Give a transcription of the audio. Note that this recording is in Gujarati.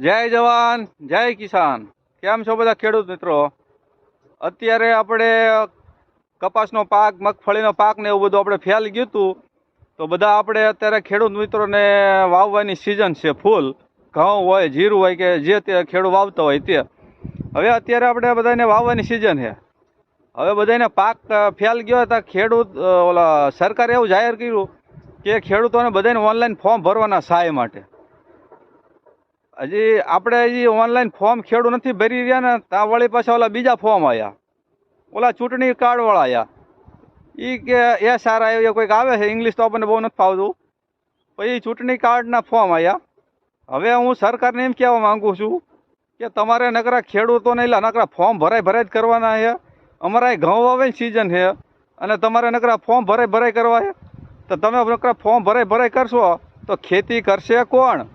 જય જવાન, જય કિસાન. કેમ છો બધા ખેડૂત મિત્રો? અત્યારે આપણે કપાસનો પાક, મગફળીનો પાક ને એવું બધું આપણે ફેલ ગયું હતું તો બધા આપણે અત્યારે ખેડૂત મિત્રોને વાવવાની સિઝન છે ફૂલ ઘઉં હોય, જીરું હોય કે જે તે ખેડૂત વાવતો હોય તે. હવે અત્યારે આપણે બધાને વાવવાની સિઝન છે. હવે બધાને પાક ફેલ ગયો હતા ખેડૂત ઓલા સરકારે એવું જાહેર કર્યું કે ખેડૂતોને બધાને ઓનલાઈન ફોર્મ ભરવાના સહાય માટે. હજી આપણે હજી ઓનલાઈન ફોર્મ ખેડૂત નથી ભરી રહ્યા ને ત્યાં વળી પાછા ઓલા બીજા ફોર્મ આવ્યા ઓલા ચૂંટણી કાર્ડવાળા આવ્યા એ કે એ સારા એ કોઈક આવે છે ઇંગ્લિશ તો આપણને બહુ નથી ફાવતું. પછી ચૂંટણી કાર્ડના ફોર્મ આવ્યા હવે હું સરકારને એમ કહેવા માગું છું કે તમારે નકરા ખેડૂતોને એટલે નકરા ફોર્મ ભરાય ભરાય જ કરવાના છે. અમારા અહીં ઘઉં આવે સિઝન છે અને તમારે નકરા ફોર્મ ભરાય ભરાય કરવા છે. તો તમે નકરા ફોર્મ ભરાય ભરાય કરશો તો ખેતી કરશે કોણ?